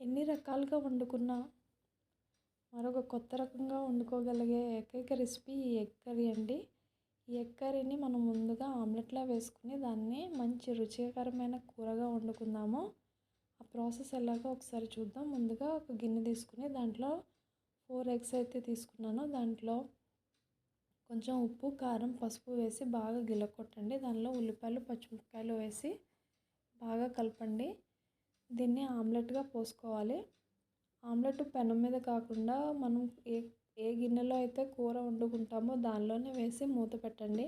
ఎన్ని రకాలుగా వండుకున్నా మరొక కొత్త రకంగా వండుకోగలిగే ఏకైక రెసిపీ ఈ ఎగ్ కర్రీ అండి. ఈ ఎగ్ కర్రీని మనం ముందుగా ఆమ్లెట్లా వేసుకుని దాన్ని మంచి రుచికరమైన కూరగా వండుకుందాము. ఆ ప్రాసెస్ ఎలాగో ఒకసారి చూద్దాం. ముందుగా ఒక గిన్నె తీసుకుని దాంట్లో ఫోర్ ఎగ్స్ అయితే తీసుకున్నాను. దాంట్లో కొంచెం ఉప్పు కారం పసుపు వేసి బాగా గిలకొట్టండి దానిలో ఉల్లిపాయలు పచ్చిమిరపకాయలు వేసి బాగా కలపండి. దీన్ని ఆమ్లెట్గా పోసుకోవాలి. ఆమ్లెట్ పెనం మీద కాకుండా మనం ఏ ఏ గిన్నెలో అయితే కూర వండుకుంటామో దానిలోనే వేసి మూత పెట్టండి.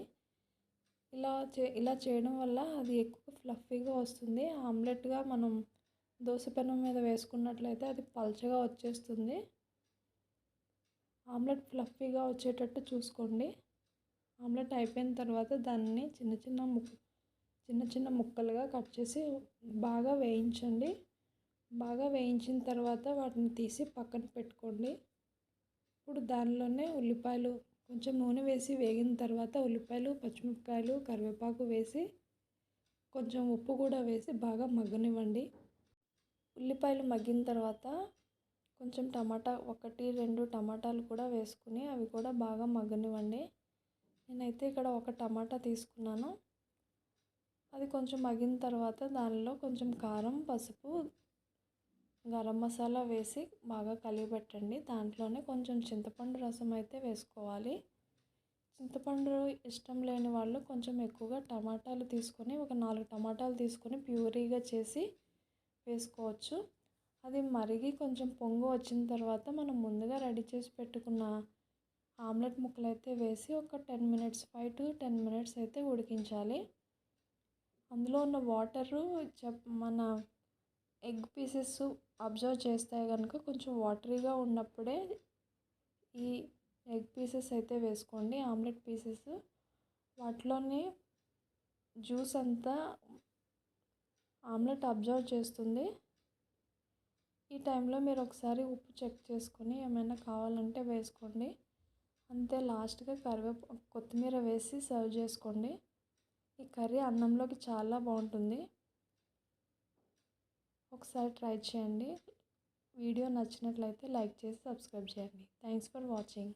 ఇలా చే ఇలా చేయడం వల్ల అది ఎక్కువ ఫ్లఫీగా వస్తుంది. ఆమ్లెట్గా మనం దోశ పెనం మీద వేసుకున్నట్లయితే అది పల్చగా వచ్చేస్తుంది. ఆమ్లెట్ ఫ్లఫీగా వచ్చేటట్టు చూసుకోండి. ఆమ్లెట్ అయిపోయిన తర్వాత దాన్ని చిన్న చిన్న ముక్క చిన్న చిన్న ముక్కలుగా కట్ చేసి బాగా వేయించండి. బాగా వేయించిన తర్వాత వాటిని తీసి పక్కన పెట్టుకోండి. ఇప్పుడు దానిలోనే ఉల్లిపాయలు కొంచెం నూనె వేసి వేగిన తర్వాత ఉల్లిపాయలు పచ్చిమిరపకాయలు కరివేపాకు వేసి కొంచెం ఉప్పు కూడా వేసి బాగా మగ్గనివ్వండి. ఉల్లిపాయలు మగ్గిన తర్వాత కొంచెం టమాటా ఒకటి రెండు టమాటాలు కూడా వేసుకుని అవి కూడా బాగా మగ్గనివ్వండి. నేనైతే ఇక్కడ ఒక టమాటా తీసుకున్నాను. అది కొంచెం మగ్గిన తర్వాత దానిలో కొంచెం కారం పసుపు గరం మసాలా వేసి బాగా కలిగిపెట్టండి దాంట్లోనే కొంచెం చింతపండు రసం అయితే వేసుకోవాలి. చింతపండు ఇష్టం లేని వాళ్ళు కొంచెం ఎక్కువగా టమాటాలు తీసుకొని ఒక నాలుగు టమాటాలు తీసుకొని ప్యూరీగా చేసి వేసుకోవచ్చు. అది మరిగి కొంచెం పొంగు వచ్చిన తర్వాత మనం ముందుగా రెడీ చేసి పెట్టుకున్న ఆమ్లెట్ ముక్కలు అయితే వేసి ఒక ten minutes five to ten minutes అయితే ఉడికించాలి. అందులో ఉన్న వాటరు చెప్ మన ఎగ్ పీసెస్ అబ్జర్వ్ చేస్తే కనుక కొంచెం వాటరీగా ఉన్నప్పుడే ఈ ఎగ్ పీసెస్ అయితే వేసుకోండి. Omelette pieces. వాటిలోని జ్యూస్ అంతా ఆమ్లెట్ అబ్జర్వ్ చేస్తుంది. ఈ టైంలో మీరు ఒకసారి ఉప్పు చెక్ చేసుకొని ఏమైనా కావాలంటే వేసుకోండి. అంతే లాస్ట్గా కరివేపాకు కొత్తిమీర వేసి సర్వ్ చేసుకోండి. ఈ కర్రీ అన్నంలోకి చాలా బాగుంటుంది. ఒకసారి ట్రై చేయండి. వీడియో నచ్చినట్లయితే లైక్ చేసి సబ్స్క్రైబ్ చేయండి. Thanks for watching.